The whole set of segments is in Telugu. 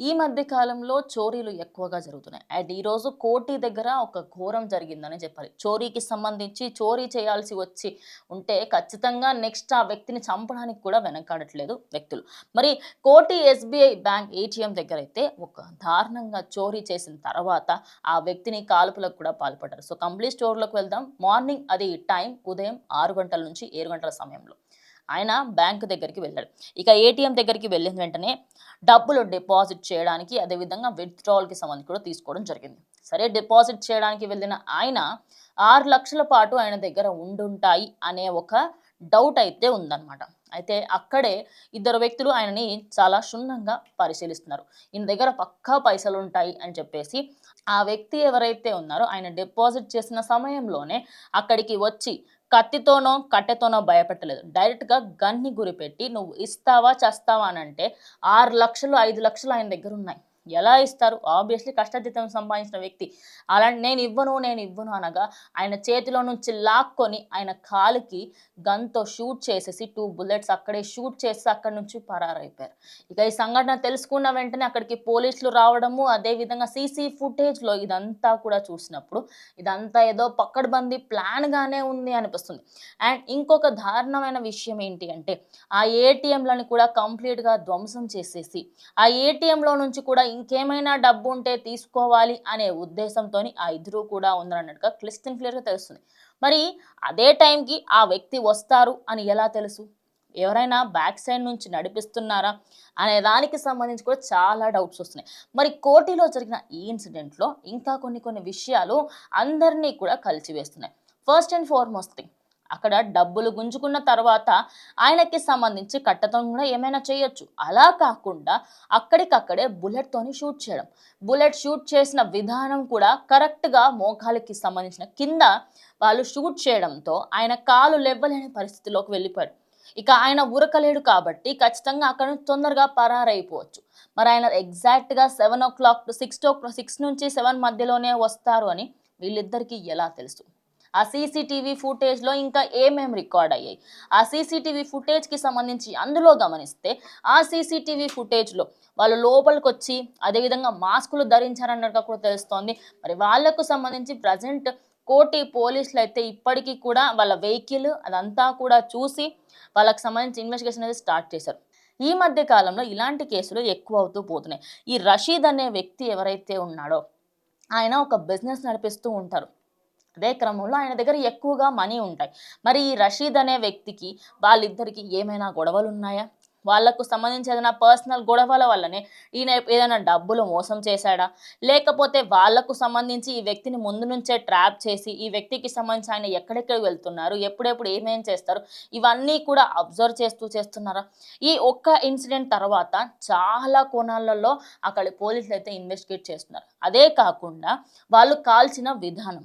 ఈ మధ్య కాలంలో చోరీలు ఎక్కువగా జరుగుతున్నాయి. అండ్ ఈరోజు కోటి దగ్గర ఒక ఘోరం జరిగిందని చెప్పాలి. చోరీకి సంబంధించి చోరీ చేయాల్సి వచ్చి ఉంటే ఖచ్చితంగా నెక్స్ట్ ఆ వ్యక్తిని చంపడానికి కూడా వెనకాడట్లేదు వ్యక్తులు. మరి కోటి ఎస్బీఐ బ్యాంక్ ఏటీఎం దగ్గర అయితే ఒక దారుణంగా చోరీ చేసిన తర్వాత ఆ వ్యక్తిని కాల్పులకు కూడా పాల్పడ్డారు. సో కంప్లీట్ స్టోర్లోకి వెళ్దాం. మార్నింగ్ అది టైం ఉదయం ఆరు గంటల నుంచి ఏడు గంటల సమయంలో. ఆయన బ్యాంక్ దగ్గరికి వెళ్ళాడు. ఇక ఏటీఎం దగ్గరికి వెళ్ళిన వెంటనే డబ్బులు డిపాజిట్ చేయడానికి అదేవిధంగా విత్డ్రావల్కి సంబంధించి కూడా తీసుకోవడం జరిగింది. సరే డిపాజిట్ చేయడానికి వెళ్ళిన ఆయన ఆరు లక్షల పాటు ఆయన దగ్గర ఉండుంటాయి అనే ఒక డౌట్ అయితే ఉందన్నమాట. అయితే అక్కడే ఇద్దరు వ్యక్తులు ఆయనని చాలా క్షుణ్ణంగా పరిశీలిస్తున్నారు. ఈయన దగ్గర పక్కా పైసలు ఉంటాయి అని చెప్పేసి ఆ వ్యక్తి ఎవరైతే ఉన్నారో ఆయన డిపాజిట్ చేసిన సమయంలోనే అక్కడికి వచ్చి కత్తితోనో కట్టెతోనో భయపెట్టలేదు. డైరెక్ట్గా గన్ని గురిపెట్టి నువ్వు ఇస్తావా చేస్తావా అని అంటే ఆరు లక్షలు ఐదు లక్షలు ఆయన దగ్గర ఉన్నాయి. ఎలా ఇస్తారు? ఆబ్వియస్లీ కష్టజీతం సంపాదించిన వ్యక్తి. అలాంటి నేను ఇవ్వను నేను ఇవ్వను అనగా ఆయన చేతిలో నుంచి లాక్కొని ఆయన కాలికి గన్తో షూట్ చేసేసి టూ బుల్లెట్స్ అక్కడే షూట్ చేసి అక్కడి నుంచి పరారైపోయారు. ఇక ఈ సంఘటన తెలుసుకున్న వెంటనే అక్కడికి పోలీసులు రావడము అదేవిధంగా సీసీ ఫుటేజ్లో ఇదంతా కూడా చూసినప్పుడు ఇదంతా ఏదో పక్కడబంది ప్లాన్గానే ఉంది అనిపిస్తుంది. అండ్ ఇంకొక దారుణమైన విషయం ఏంటి అంటే ఆ ఏటీఎంలను కూడా కంప్లీట్గా ధ్వంసం చేసేసి ఆ ఏటీఎంలో నుంచి కూడా ఇంకేమైనా డబ్బు ఉంటే తీసుకోవాలి అనే ఉద్దేశంతో ఆ ఇద్దరు కూడా ఉందన్నట్టుగా క్లిస్టిన్ క్లియర్గా తెలుస్తుంది. మరి అదే టైంకి ఆ వ్యక్తి వస్తారు అని ఎలా తెలుసు? ఎవరైనా బ్యాక్ సైడ్ నుంచి నడిపిస్తున్నారా? అనే దానికి సంబంధించి కూడా చాలా డౌట్స్ వస్తున్నాయి. మరి కోటిలో జరిగిన ఈ ఇన్సిడెంట్లో ఇంకా కొన్ని కొన్ని విషయాలు అందరినీ కూడా కలిసివేస్తున్నాయి. ఫస్ట్ అండ్ ఫార్మోస్ట్ థింగ్ అక్కడ డబ్బులు గుంజుకున్న తర్వాత ఆయనకి సంబంధించి కట్టడం కూడా ఏమైనా చేయొచ్చు. అలా కాకుండా అక్కడికక్కడే బుల్లెట్తోని షూట్ చేయడం. బుల్లెట్ షూట్ చేసిన విధానం కూడా కరెక్ట్గా మోకాలికి సంబంధించిన కింద వాళ్ళు షూట్ చేయడంతో ఆయన కాలు లెవ్వలేని పరిస్థితిలోకి వెళ్ళిపోయారు ఇక ఆయన ఉరకలేడు కాబట్టి ఖచ్చితంగా అక్కడ నుంచి తొందరగా పరారైపోవచ్చు. మరి ఆయన ఎగ్జాక్ట్గా seven o'clock six o six నుంచి సెవెన్ మధ్యలోనే వస్తారు అని వీళ్ళిద్దరికీ ఎలా తెలుసు? ఆ సీసీటీవీ ఫుటేజ్లో ఇంకా ఏమేం రికార్డ్ అయ్యాయి? ఆ సీసీటీవీ ఫుటేజ్కి సంబంధించి అందులో గమనిస్తే ఆ సీసీటీవీ ఫుటేజ్లో వాళ్ళు లోపలికి వచ్చి అదేవిధంగా మాస్కులు ధరించారన్నట్టుగా కూడా తెలుస్తోంది. మరి వాళ్ళకు సంబంధించి ప్రజెంట్ కోటి పోలీసులు అయితే ఇప్పటికీ కూడా వాళ్ళ వెహికల్ అదంతా కూడా చూసి వాళ్ళకి సంబంధించి ఇన్వెస్టిగేషన్ అనేది స్టార్ట్ చేశారు. ఈ మధ్య కాలంలో ఇలాంటి కేసులు ఎక్కువ అవుతూ పోతున్నాయి. ఈ రషీద్ అనే వ్యక్తి ఎవరైతే ఉన్నాడో ఆయన ఒక బిజినెస్ నడిపిస్తూ ఉంటారు. అదే క్రమంలో ఆయన దగ్గర ఎక్కువగా మనీ ఉంటాయి. మరి ఈ రషీద్ అనే వ్యక్తికి వాళ్ళిద్దరికి ఏమైనా గొడవలు ఉన్నాయా? వాళ్ళకు సంబంధించి ఏదైనా పర్సనల్ గొడవల వల్లనే ఈయన ఏదైనా డబ్బులు మోసం చేశాడా? లేకపోతే వాళ్ళకు సంబంధించి ఈ వ్యక్తిని ముందు నుంచే ట్రాప్ చేసి ఈ వ్యక్తికి సంబంధించి ఆయన ఎక్కడెక్కడ వెళ్తున్నారు? ఎప్పుడెప్పుడు ఏమేం చేస్తారు? ఇవన్నీ కూడా అబ్జర్వ్ చేస్తూ చేస్తున్నారా? ఈ ఒక్క ఇన్సిడెంట్ తర్వాత చాలా కోణాలలో అక్కడ పోలీసులు అయితే ఇన్వెస్టిగేట్ చేస్తున్నారు. అదే కాకుండా వాళ్ళు కాల్చిన విధానం.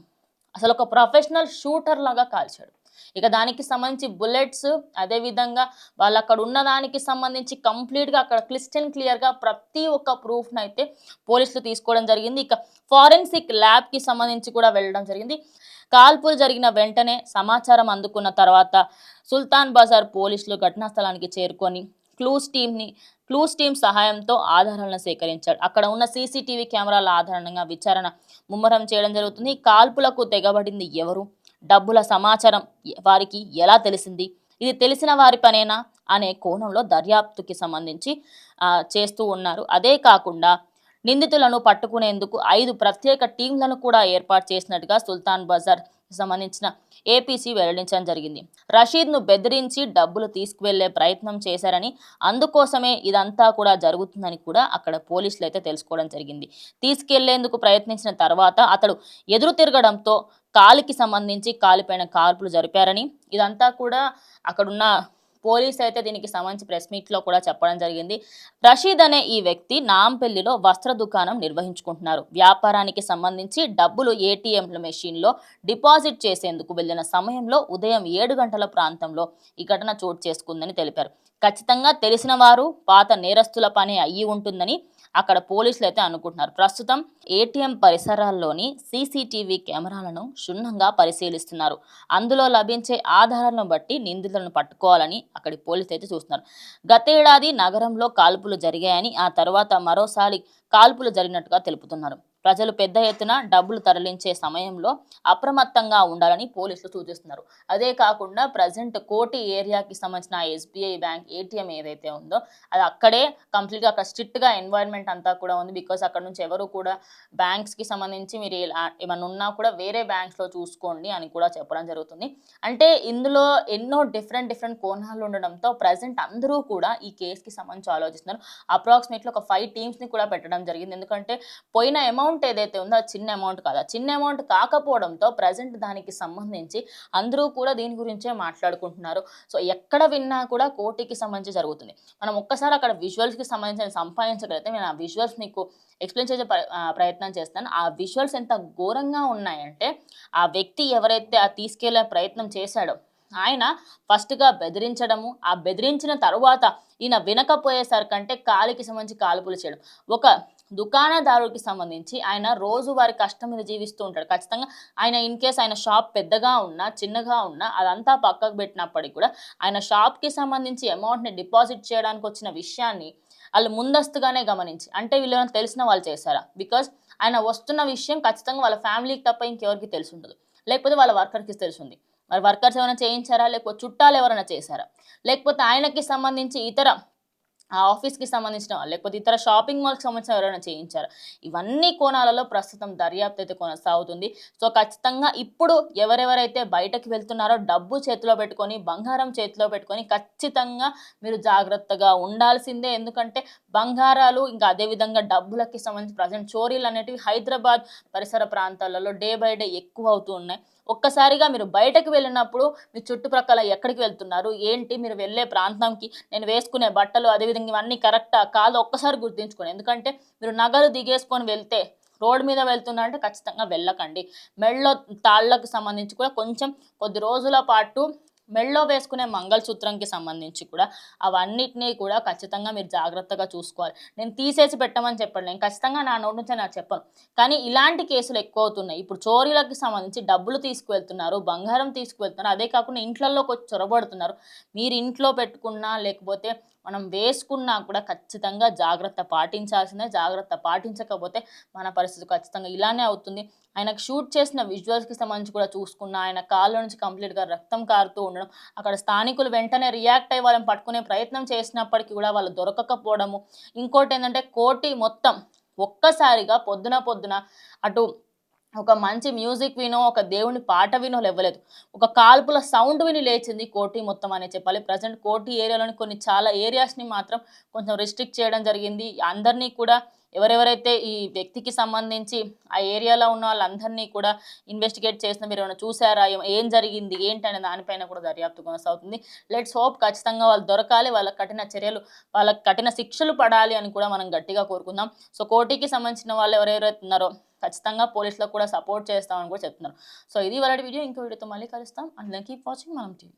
అసలు ఒక ప్రొఫెషనల్ షూటర్ లాగా కాల్చాడు. ఇక దానికి సంబంధించి బుల్లెట్స్ అదేవిధంగా వాళ్ళు అక్కడ ఉన్న దానికి సంబంధించి కంప్లీట్గా అక్కడ క్లిస్టన్ క్లియర్గా ప్రతి ఒక్క ప్రూఫ్ని అయితే పోలీసులు తీసుకోవడం జరిగింది. ఇక ఫారెన్సిక్ ల్యాబ్కి సంబంధించి కూడా వెళ్ళడం జరిగింది. కాల్పులు జరిగిన వెంటనే సమాచారం అందుకున్న తర్వాత సుల్తాన్ బజార్ పోలీసులు ఘటనా స్థలానికి చేరుకొని క్లూస్ టీమ్ని క్లూస్ టీమ్ సహాయంతో ఆధారాలను సేకరించాడు. అక్కడ ఉన్న సీసీటీవీ కెమెరాల ఆధారంగా విచారణ ముమ్మరం చేయడం జరుగుతుంది. కాల్పులకు తెగబడింది ఎవరు? డబ్బుల సమాచారం వారికి ఎలా తెలిసింది? ఇది తెలిసిన వారి పనేనా? అనే కోణంలో దర్యాప్తుకి సంబంధించి చేస్తూ ఉన్నారు. అదే కాకుండా నిందితులను పట్టుకునేందుకు ఐదు ప్రత్యేక టీంలను కూడా ఏర్పాటు చేసినట్టుగా సుల్తాన్ బజార్ సంబంధించిన ఏపీసీ వెల్లడించడం జరిగింది. రషీద్ను బెదిరించి డబ్బులు తీసుకువెళ్ళే ప్రయత్నం చేశారని అందుకోసమే ఇదంతా కూడా జరుగుతుందని కూడా అక్కడ పోలీసులు అయితే తెలుసుకోవడం జరిగింది. తీసుకెళ్ళేందుకు ప్రయత్నించిన తర్వాత అతడు ఎదురు తిరగడంతో కాలికి సంబంధించి కాలిపైన కాల్పులు జరిపారని ఇదంతా కూడా అక్కడున్న పోలీస్ అయితే దీనికి సంబంధించి ప్రెస్ మీట్లో కూడా చెప్పడం జరిగింది. రషీద్ అనే ఈ వ్యక్తి నాంపల్లిలో వస్త్ర దుకాణం నిర్వహించుకుంటున్నారు. వ్యాపారానికి సంబంధించి డబ్బులు ఏటీఎంల మెషిన్లో డిపాజిట్ చేసేందుకు వెళ్ళిన సమయంలో ఉదయం ఏడు గంటల ప్రాంతంలో ఈ ఘటన చోటు చేసుకుందని తెలిపారు. ఖచ్చితంగా తెలిసిన వారు పాత నేరస్తుల పని అయ్యి ఉంటుందని అక్కడ పోలీసులు అయితే అనుకుంటున్నారు. ప్రస్తుతం ఏటీఎం పరిసరాల్లోని సీసీటీవీ కెమెరాలను క్షుణ్ణంగా పరిశీలిస్తున్నారు. అందులో లభించే ఆధారాలను బట్టి నిందితులను పట్టుకోవాలని అక్కడి పోలీసులు అయితే చూస్తున్నారు. గతేడాది నగరంలో కాల్పులు జరిగాయని ఆ తర్వాత మరోసారి కాల్పులు జరిగినట్టుగా తెలుపుతున్నారు. ప్రజలు పెద్ద ఎత్తున డబ్బులు తరలించే సమయంలో అప్రమత్తంగా ఉండాలని పోలీసులు సూచిస్తున్నారు. అదే కాకుండా ప్రజెంట్ కోటి ఏరియాకి సంబంధించిన ఎస్బీఐ బ్యాంక్ ఏటీఎం ఏదైతే ఉందో అది అక్కడే కంప్లీట్గా అక్కడ స్ట్రిక్ట్గా ఎన్వైర్న్మెంట్ అంతా కూడా ఉంది. బికాస్ అక్కడ నుంచి ఎవరు కూడా బ్యాంక్స్కి సంబంధించి మీరు ఏమైనా ఉన్నా కూడా వేరే బ్యాంక్స్లో చూసుకోండి అని కూడా చెప్పడం జరుగుతుంది. అంటే ఇందులో ఎన్నో డిఫరెంట్ డిఫరెంట్ కోణాలు ఉండడంతో ప్రజెంట్ అందరూ కూడా ఈ కేసుకి సంబంధించి ఆలోచిస్తున్నారు. అప్రాక్సిమేట్లీ ఒక ఫైవ్ టీమ్స్ని కూడా పెట్టడం జరిగింది. ఎందుకంటే పోయిన అమౌంట్ అమౌంట్ ఏదైతే ఉందో చిన్న అమౌంట్ కాదు. ఆ చిన్న అమౌంట్ కాకపోవడంతో ప్రజెంట్ దానికి సంబంధించి అందరూ కూడా దీని గురించే మాట్లాడుకుంటున్నారు. సో ఎక్కడ విన్నా కూడా కోటికి సంబంధించి జరుగుతుంది. మనం ఒక్కసారి అక్కడ విజువల్స్కి సంబంధించిన సంపాదించగలిగితే నేను ఆ విజువల్స్ మీకు ఎక్స్ప్లెయిన్ చేసే ప్ర- ప్రయత్నం చేస్తాను. ఆ విజువల్స్ ఎంత ఘోరంగా ఉన్నాయంటే ఆ వ్యక్తి ఎవరైతే ఆ తీసుకెళ్ళే ప్రయత్నం చేశాడో ఆయన ఫస్ట్గా బెదిరించడము ఆ బెదిరించిన తర్వాత ఈయన వినకపోయేసరికంటే కాలికి సంబంధించి కాల్పులు చేయడం ఒక దుకాణదారుడికి సంబంధించి ఆయన రోజువారి కష్టం మీద జీవిస్తూ ఉంటాడు. ఖచ్చితంగా ఆయన ఇన్ కేస్ ఆయన షాప్ పెద్దగా ఉన్నా చిన్నగా ఉన్నా అదంతా పక్కకు పెట్టినప్పటికీ కూడా ఆయన షాప్కి సంబంధించి అమౌంట్ని డిపాజిట్ చేయడానికి వచ్చిన విషయాన్ని వాళ్ళు ముందస్తుగానే గమనించి అంటే వీళ్ళని తెలిసిన వాళ్ళు చేశారా? బికాస్ ఆయన వస్తున్న విషయం ఖచ్చితంగా వాళ్ళ ఫ్యామిలీకి తప్ప ఇంకెవరికి తెలిసి ఉండదు. లేకపోతే వాళ్ళ వర్కర్కి తెలిసింది మరి వర్కర్స్ ఏమైనా చేయించారా? లేకపోతే చుట్టాలు ఎవరైనా చేశారా? లేకపోతే ఆయనకి సంబంధించి ఇతర ఆ ఆఫీస్కి సంబంధించిన వాళ్ళు లేకపోతే ఇతర షాపింగ్ మాల్కి సంబంధించిన ఎవరైనా చేయించారు? ఇవన్నీ కోణాలలో ప్రస్తుతం దర్యాప్తు అయితే కొనసాగుతుంది. సో ఖచ్చితంగా ఇప్పుడు ఎవరెవరైతే బయటకు వెళ్తున్నారో డబ్బు చేతిలో పెట్టుకొని బంగారం చేతిలో పెట్టుకొని ఖచ్చితంగా మీరు జాగ్రత్తగా ఉండాల్సిందే. ఎందుకంటే బంగారాలు ఇంకా అదేవిధంగా డబ్బులకి సంబంధించి ప్రజెంట్ చోరీలు అనేటివి హైదరాబాద్ పరిసర ప్రాంతాలలో డే బై డే ఎక్కువ అవుతూ ఉన్నాయి. ఒక్కసారిగా మీరు బయటకు వెళ్ళినప్పుడు మీ చుట్టుప్రక్కల ఎక్కడికి వెళ్తున్నారు? ఏంటి? మీరు వెళ్ళే ప్రాంతంకి నేను వేసుకునే బట్టలు అదేవిధంగా ఇవన్నీ కరెక్టా? కాదు? ఒక్కసారి గుర్తించుకోండి. ఎందుకంటే మీరు నగలు దిగేసుకొని వెళ్తే రోడ్ మీద వెళ్తున్నా అంటే ఖచ్చితంగా వెళ్ళకండి. మెళ్ళో తాళ్ళకు సంబంధించి కూడా కొంచెం కొద్ది రోజుల పాటు మెళ్ళో వేసుకునే మంగళసూత్రంకి సంబంధించి కూడా అవన్నిటినీ కూడా ఖచ్చితంగా మీరు జాగ్రత్తగా చూసుకోవాలి. నేను తీసేసి పెట్టమని చెప్పండి నేను ఖచ్చితంగా నా నోటి నుంచి నాకు చెప్పను. కానీ ఇలాంటి కేసులు ఎక్కువ అవుతున్నాయి. ఇప్పుడు చోరీలకు సంబంధించి డబ్బులు తీసుకువెళ్తున్నారు బంగారం తీసుకువెళ్తున్నారు అదే కాకుండా ఇంట్లలోకి వచ్చి చొరబడుతున్నారు. మీరు ఇంట్లో పెట్టుకున్నా లేకపోతే మనం వేసుకున్నా కూడా ఖచ్చితంగా జాగ్రత్త పాటించాల్సిందే. జాగ్రత్త పాటించకపోతే మన పరిస్థితి ఖచ్చితంగా ఇలానే అవుతుంది. ఆయనకు షూట్ చేసిన విజువల్స్కి సంబంధించి కూడా చూసుకున్న ఆయన కాళ్ళ నుంచి కంప్లీట్గా రక్తం కారుతూ ఉండడం అక్కడ స్థానికులు వెంటనే రియాక్ట్ అయ్యి వాళ్ళని పట్టుకునే ప్రయత్నం చేసినప్పటికీ కూడా వాళ్ళు దొరకకపోవడము. ఇంకోటి ఏంటంటే కోటి మొత్తం ఒక్కసారిగా పొద్దున పొద్దున అటు ఒక మంచి మ్యూజిక్ వినో ఒక దేవుని పాట వినో లేవలేదు. ఒక కాల్పుల సౌండ్ విని లేచింది కోటి మొత్తం అనే చెప్పాలి. ప్రజెంట్ కోటి ఏరియాలోని కొన్ని చాలా ఏరియాస్ని మాత్రం కొంచెం రిస్ట్రిక్ట్ చేయడం జరిగింది. అందరినీ కూడా ఎవరెవరైతే ఈ వ్యక్తికి సంబంధించి ఆ ఏరియాలో ఉన్న వాళ్ళందరినీ కూడా ఇన్వెస్టిగేట్ చేసిన మీరు ఏమైనా చూసారా ఏం- ఏం జరిగింది? ఏంటి అనే దానిపైన కూడా దర్యాప్తు కొనసాగుతుంది. లెట్స్ హోప్ ఖచ్చితంగా వాళ్ళు దొరకాలి. వాళ్ళ కఠిన చర్యలు వాళ్ళకి కఠిన శిక్షలు పడాలి అని కూడా మనం గట్టిగా కోరుకుందాం. సో కోటికి సంబంధించిన వాళ్ళు ఎవరెవరైతే ఉన్నారో ఖచ్చితంగా పోలీసులకు కూడా సపోర్ట్ చేస్తామని కూడా చెప్తున్నారు. సో ఇది వాళ్ళ వీడియో. ఇంకో వీడియోతో మళ్ళీ కలుస్తాం. And keep watching Manam TV.